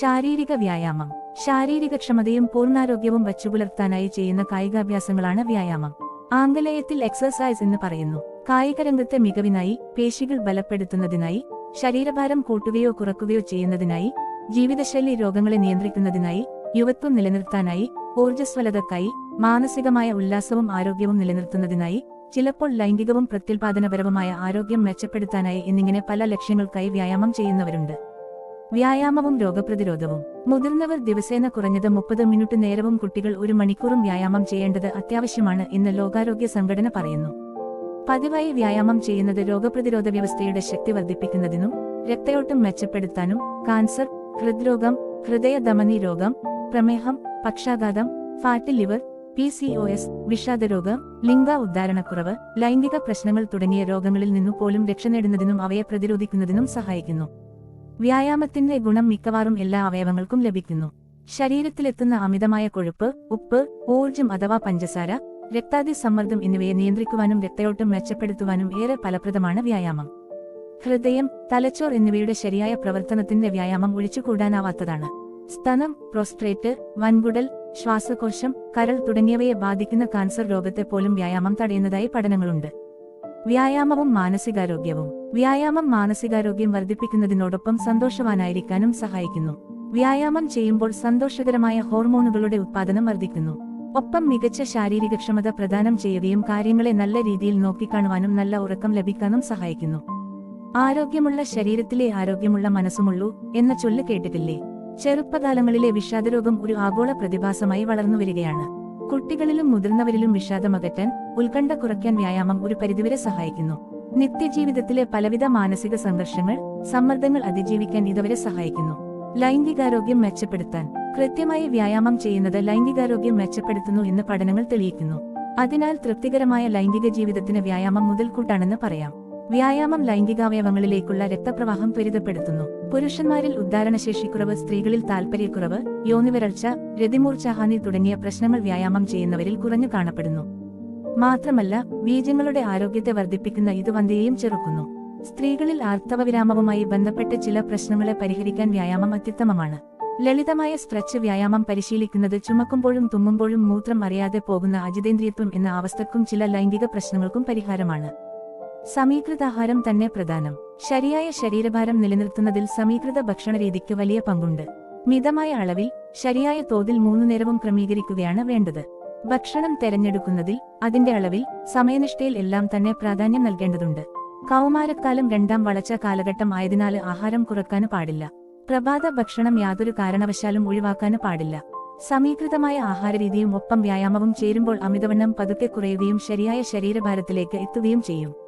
ശാരീരിക വ്യായാമം. ശാരീരികക്ഷമതയും പൂർണാരോഗ്യവും വച്ചുപുലർത്താനായി ചെയ്യുന്ന കായികാഭ്യാസങ്ങളാണ് വ്യായാമം. ആംഗലേയത്തിൽ എക്സർസൈസ് എന്ന് പറയുന്നു. കായികരംഗത്തെ മികവിനായി പേശികൾ ബലപ്പെടുത്തുന്നതിനായി ശരീരഭാരം കൂട്ടുകയോ കുറക്കുകയോ ചെയ്യുന്നതിനായി ജീവിതശൈലി രോഗങ്ങളെ നിയന്ത്രിക്കുന്നതിനായി യുവത്വം നിലനിർത്താനായി ഊർജസ്വലതക്കായി മാനസികമായ ഉല്ലാസവും ആരോഗ്യവും നിലനിർത്തുന്നതിനായി ചിലപ്പോൾ ലൈംഗികവും പ്രത്യുൽപാദനപരവുമായ ആരോഗ്യം മെച്ചപ്പെടുത്താനായി എന്നിങ്ങനെ പല ലക്ഷ്യങ്ങൾക്കായി വ്യായാമം ചെയ്യുന്നവരുണ്ട്. വ്യായാമവും രോഗപ്രതിരോധവും. മുതിർന്നവർ ദിവസേന കുറഞ്ഞത് മുപ്പത് മിനിറ്റ് നേരവും കുട്ടികൾ ഒരു മണിക്കൂറും വ്യായാമം ചെയ്യേണ്ടത് അത്യാവശ്യമാണ് എന്ന് ലോകാരോഗ്യ സംഘടന പറയുന്നു. പതിവായി വ്യായാമം ചെയ്യുന്നത് രോഗപ്രതിരോധ വ്യവസ്ഥയുടെ ശക്തി വർദ്ധിപ്പിക്കുന്നതിനും രക്തയോട്ടം മെച്ചപ്പെടുത്താനും കാൻസർ ഹൃദ്രോഗം ഹൃദയധമനി രോഗം പ്രമേഹം പക്ഷാഘാതം fat liver P C O S വിഷാദരോഗം ലിംഗ ഉദ്ധാരണക്കുറവ് ലൈംഗിക പ്രശ്നങ്ങൾ തുടങ്ങിയ രോഗങ്ങളിൽ നിന്നു പോലും രക്ഷ നേടുന്നതിനും അവയെ പ്രതിരോധിക്കുന്നതിനും സഹായിക്കുന്നു. വ്യായാമത്തിന്റെ ഗുണം മിക്കവാറും എല്ലാ അവയവങ്ങൾക്കും ലഭിക്കുന്നു. ശരീരത്തിലെത്തുന്ന അമിതമായ കൊഴുപ്പ് ഉപ്പ് ഊർജം അഥവാ പഞ്ചസാര രക്താതി സമ്മർദ്ദം എന്നിവയെ നിയന്ത്രിക്കുവാനും രക്തയോട്ടം മെച്ചപ്പെടുത്തുവാനും ഏറെ ഫലപ്രദമാണ് വ്യായാമം. ഹൃദയം തലച്ചോർ എന്നിവയുടെ ശരിയായ പ്രവർത്തനത്തിന്റെ വ്യായാമം ഒഴിച്ചുകൂടാനാവാത്തതാണ്. സ്തനം പ്രോസ്ട്രേറ്റ് വൻകുടൽ ശ്വാസകോശം കരൾ തുടങ്ങിയവയെ ബാധിക്കുന്ന കാൻസർ രോഗത്തെ പോലും വ്യായാമം തടയുന്നതായി പഠനങ്ങളുണ്ട്. വ്യായാമവും മാനസികാരോഗ്യവും. വ്യായാമം മാനസികാരോഗ്യം വർദ്ധിപ്പിക്കുന്നതിനോടൊപ്പം സന്തോഷവാനായിരിക്കാനും സഹായിക്കുന്നു. വ്യായാമം ചെയ്യുമ്പോൾ സന്തോഷകരമായ ഹോർമോണുകളുടെ ഉത്പാദനം വർദ്ധിക്കുന്നു. ഒപ്പം മികച്ച ശാരീരികക്ഷമത പ്രദാനം ചെയ്യുകയും കാര്യങ്ങളെ നല്ല രീതിയിൽ നോക്കിക്കാണുവാനും നല്ല ഉറക്കം ലഭിക്കാനും സഹായിക്കുന്നു. ആരോഗ്യമുള്ള ശരീരത്തിലെ ആരോഗ്യമുള്ള മനസ്സുമുള്ളൂ എന്ന ചൊല്ല് കേട്ടിട്ടില്ലേ? ചെറുപ്പകാലങ്ങളിലെ വിഷാദരോഗം ഒരു ആഗോള പ്രതിഭാസമായി വളർന്നുവരികയാണ്. കുട്ടികളിലും മുതിർന്നവരിലും വിഷാദമകറ്റാൻ ഉത്കണ്ഠ കുറയ്ക്കാൻ വ്യായാമം ഒരു പരിധിവരെ സഹായിക്കുന്നു. നിത്യജീവിതത്തിലെ പലവിധ മാനസിക സംഘർഷങ്ങൾ സമ്മർദ്ദങ്ങൾ അതിജീവിക്കാൻ ഇതുവരെ സഹായിക്കുന്നു. ലൈംഗികാരോഗ്യം മെച്ചപ്പെടുത്താൻ. കൃത്യമായി വ്യായാമം ചെയ്യുന്നത് ലൈംഗികാരോഗ്യം മെച്ചപ്പെടുത്തുന്നു എന്ന് പഠനങ്ങൾ തെളിയിക്കുന്നു. അതിനാൽ തൃപ്തികരമായ ലൈംഗിക ജീവിതത്തിന് വ്യായാമം മുതൽക്കൂട്ടാണെന്ന് പറയാം. വ്യായാമം ലൈംഗികാവയവങ്ങളിലേക്കുള്ള രക്തപ്രവാഹം ത്വരിതപ്പെടുത്തുന്നു. പുരുഷന്മാരിൽ ഉദ്ധാരണശേഷിക്കുറവ് സ്ത്രീകളിൽ താൽപര്യക്കുറവ് യോനിവരൾച്ച രതിമൂർച്ചാഹാനി തുടങ്ങിയ പ്രശ്നങ്ങൾ വ്യായാമം ചെയ്യുന്നവരിൽ കുറഞ്ഞു കാണപ്പെടുന്നു. മാത്രമല്ല ബീജങ്ങളുടെ ആരോഗ്യത്തെ വർദ്ധിപ്പിക്കുന്ന ഇത് വന്ധ്യയും ചെറുക്കുന്നു. സ്ത്രീകളിൽ ആർത്തവവിരാമവുമായി ബന്ധപ്പെട്ട ചില പ്രശ്നങ്ങളെ പരിഹരിക്കാൻ വ്യായാമം അത്യുത്തമമാണ്. ലളിതമായ സ്ട്രെച്ച് വ്യായാമം പരിശീലിക്കുന്നത് ചുമക്കുമ്പോഴും തുമ്മുമ്പോഴും മൂത്രം അറിയാതെ പോകുന്ന അജിതേന്ദ്രിയത്വം എന്ന അവസ്ഥക്കും ചില ലൈംഗിക പ്രശ്നങ്ങൾക്കും പരിഹാരമാണ്. സമീകൃതാഹാരം തന്നെ പ്രധാനം. ശരിയായ ശരീരഭാരം നിലനിർത്തുന്നതിൽ സമീകൃത ഭക്ഷണരീതിക്ക് വലിയ പങ്കുണ്ട്. മിതമായ അളവിൽ ശരിയായ തോതിൽ മൂന്നു നേരവും ക്രമീകരിക്കുകയാണ് വേണ്ടത്. ഭക്ഷണം തെരഞ്ഞെടുക്കുന്നതിൽ അതിന്റെ അളവിൽ സമയനിഷ്ഠയിൽ എല്ലാം തന്നെ പ്രാധാന്യം നൽകേണ്ടതുണ്ട്. കൗമാരക്കാലം രണ്ടാം വളച്ച കാലഘട്ടം ആയതിനാൽ ആഹാരം കുറയ്ക്കാൻ പാടില്ല. പ്രഭാത ഭക്ഷണം യാതൊരു കാരണവശാലും ഒഴിവാക്കാൻ പാടില്ല. സമീകൃതമായ ആഹാരരീതിയും ഒപ്പം വ്യായാമവും ചേരുമ്പോൾ അമിതവണ്ണം പതുക്കെ കുറയുകയും ശരിയായ ശരീരഭാരത്തിലേക്ക് എത്തുകയും ചെയ്യും.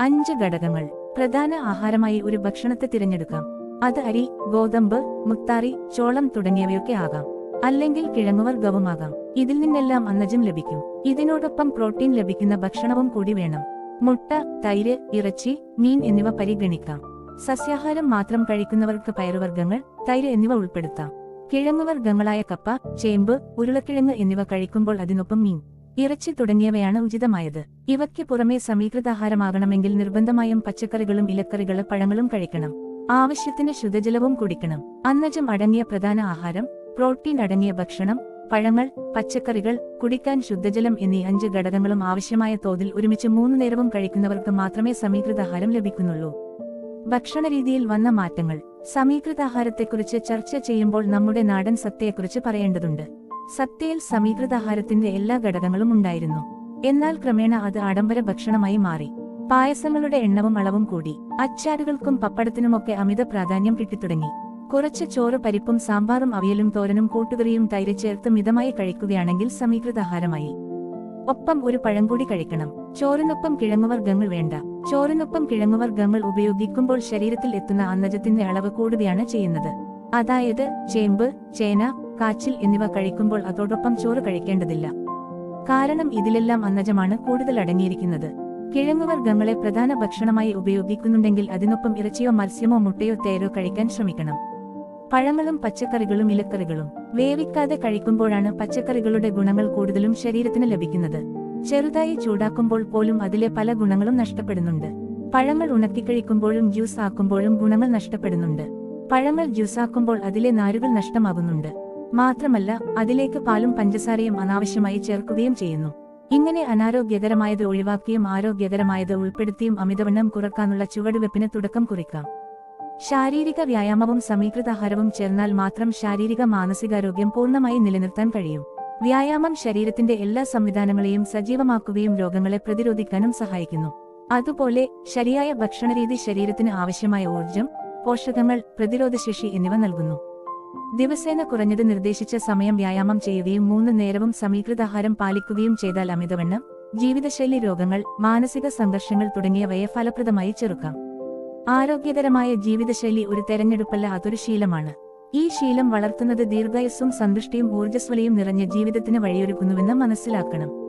അഞ്ച് ഘടകങ്ങൾ. പ്രധാന ആഹാരമായി ഒരു ഭക്ഷണത്തെ തിരഞ്ഞെടുക്കാം. അത് അരി ഗോതമ്പ് മുത്താറി ചോളം തുടങ്ങിയവയൊക്കെ ആകാം. അല്ലെങ്കിൽ കിഴങ്ങുവർഗവുമാകാം ഇതിൽ നിന്നെല്ലാം അന്നജം ലഭിക്കും. ഇതിനോടൊപ്പം പ്രോട്ടീൻ ലഭിക്കുന്ന ഭക്ഷണവും കൂടി വേണം. മുട്ട തൈര് ഇറച്ചി മീൻ എന്നിവ പരിഗണിക്കാം. സസ്യാഹാരം മാത്രം കഴിക്കുന്നവർക്ക് പയറുവർഗങ്ങൾ തൈര് എന്നിവ ഉൾപ്പെടുത്താം. കിഴങ്ങുവർഗങ്ങളായ കപ്പ ചേമ്പ് ഉരുളക്കിഴങ്ങ് എന്നിവ കഴിക്കുമ്പോൾ അതിനൊപ്പം മീൻ. ഇറച്ചി തുടങ്ങിയവയാണ് ഉചിതമായത്. ഇവയ്ക്ക് പുറമെ സമീകൃതാഹാരമാകണമെങ്കിൽ നിർബന്ധമായും പച്ചക്കറികളും ഇലക്കറികളും പഴങ്ങളും കഴിക്കണം. ആവശ്യത്തിന് ശുദ്ധജലവും കുടിക്കണം. അന്നജം അടങ്ങിയ പ്രധാന ആഹാരം പ്രോട്ടീൻ അടങ്ങിയ ഭക്ഷണം പഴങ്ങൾ പച്ചക്കറികൾ കുടിക്കാൻ ശുദ്ധജലം എന്നീ അഞ്ച് ഘടകങ്ങളും ആവശ്യമായ തോതിൽ ഒരുമിച്ച് മൂന്നു നേരവും കഴിക്കുന്നവർക്ക് മാത്രമേ സമീകൃതാഹാരം ലഭിക്കുന്നുള്ളൂ. ഭക്ഷണരീതിയിൽ വന്ന മാറ്റങ്ങൾ. സമീകൃതാഹാരത്തെക്കുറിച്ച് ചർച്ച ചെയ്യുമ്പോൾ നമ്മുടെ നാടൻ സത്തയെക്കുറിച്ച് പറയേണ്ടതുണ്ട്. സത്യയിൽ സമീകൃതാഹാരത്തിന്റെ എല്ലാ ഘടകങ്ങളും ഉണ്ടായിരുന്നു. എന്നാൽ ക്രമേണ അത് ആഡംബര ഭക്ഷണമായി മാറി. പായസങ്ങളുടെ എണ്ണവും അളവും കൂടി. അച്ചാറുകൾക്കും പപ്പടത്തിനുമൊക്കെ അമിത പ്രാധാന്യം കിട്ടിത്തുടങ്ങി. കുറച്ച് ചോറ് പരിപ്പും സാമ്പാറും അവിയലും തോരനും കൂട്ടുകറിയും തൈര് ചേർത്ത് മിതമായി കഴിക്കുകയാണെങ്കിൽ സമീകൃതാഹാരമായി. ഒപ്പം ഒരു പഴം കൂടി കഴിക്കണം. ചോറിനൊപ്പം കിഴങ്ങുവർഗങ്ങൾ വേണ്ട. ചോറിനൊപ്പം കിഴങ്ങുവർഗങ്ങൾ ഉപയോഗിക്കുമ്പോൾ ശരീരത്തിൽ എത്തുന്ന അന്നജത്തിന്റെ അളവ് കൂടുകയാണ് ചെയ്യുന്നത്. അതായത് ചേമ്പ് ചേന കാച്ചിൽ എന്നിവ കഴിക്കുമ്പോൾ അതോടൊപ്പം ചോറ് കഴിക്കേണ്ടതില്ല. കാരണം ഇതിലെല്ലാം അന്നജമാണ് കൂടുതൽ അടങ്ങിയിരിക്കുന്നത്. കിഴങ്ങുവർഗങ്ങളെ പ്രധാന ഭക്ഷണമായി ഉപയോഗിക്കുന്നുണ്ടെങ്കിൽ അതിനൊപ്പം ഇറച്ചിയോ മത്സ്യമോ മുട്ടയോ തേരോ കഴിക്കാൻ ശ്രമിക്കണം. പഴങ്ങളും പച്ചക്കറികളും ഇലക്കറികളും. വേവിക്കാതെ കഴിക്കുമ്പോഴാണ് പച്ചക്കറികളുടെ ഗുണങ്ങൾ കൂടുതലും ശരീരത്തിന് ലഭിക്കുന്നത്. ചെറുതായി ചൂടാക്കുമ്പോൾ പോലും അതിലെ പല ഗുണങ്ങളും നഷ്ടപ്പെടുന്നുണ്ട്. പഴങ്ങൾ ഉണക്കിക്കഴിക്കുമ്പോഴും ജ്യൂസ് ആക്കുമ്പോഴും ഗുണങ്ങൾ നഷ്ടപ്പെടുന്നുണ്ട്. പഴങ്ങൾ ജ്യൂസാക്കുമ്പോൾ അതിലെ നാരുകൾ നഷ്ടമാകുന്നുണ്ട്. മാത്രമല്ല അതിലേക്ക് പാലും പഞ്ചസാരയും അനാവശ്യമായി ചേർക്കുകയും ചെയ്യുന്നു. ഇങ്ങനെ അനാരോഗ്യകരമായത് ഒഴിവാക്കിയും ആരോഗ്യകരമായത് ഉൾപ്പെടുത്തിയും അമിതവണ്ണം കുറക്കാനുള്ള ചുവടുവെപ്പിന് തുടക്കം കുറിക്കാം. ശാരീരിക വ്യായാമവും സമീകൃതാഹാരവും ചേർന്നാൽ മാത്രം ശാരീരിക മാനസികാരോഗ്യം പൂർണമായി നിലനിർത്താൻ കഴിയും. വ്യായാമം ശരീരത്തിന്റെ എല്ലാ സംവിധാനങ്ങളെയും സജീവമാക്കുകയും രോഗങ്ങളെ പ്രതിരോധിക്കാനും സഹായിക്കുന്നു. അതുപോലെ ശരിയായ ഭക്ഷണരീതി ശരീരത്തിന് ആവശ്യമായ ഊർജം പോഷകങ്ങൾ പ്രതിരോധശേഷി എന്നിവ നൽകുന്നു. ദിവസേന കുറഞ്ഞത് നിർദ്ദേശിച്ച സമയം വ്യായാമം ചെയ്യുകയും മൂന്ന് നേരവും സമീകൃതാഹാരം പാലിക്കുകയും ചെയ്താൽ അമിതവണ്ണം ജീവിതശൈലി രോഗങ്ങൾ മാനസിക സംഘർഷങ്ങൾ തുടങ്ങിയവയെ ഫലപ്രദമായി ചെറുക്കാം. ആരോഗ്യകരമായ ജീവിതശൈലി ഒരു തെരഞ്ഞെടുപ്പല്ല അതൊരു ശീലമാണ്. ഈ ശീലം വളർത്തുന്നത് ദീർഘായുസ്സും സന്തുഷ്ടിയും ഊർജസ്വലയും നിറഞ്ഞ ജീവിതത്തിന് വഴിയൊരുക്കുന്നുവെന്ന് മനസ്സിലാക്കണം.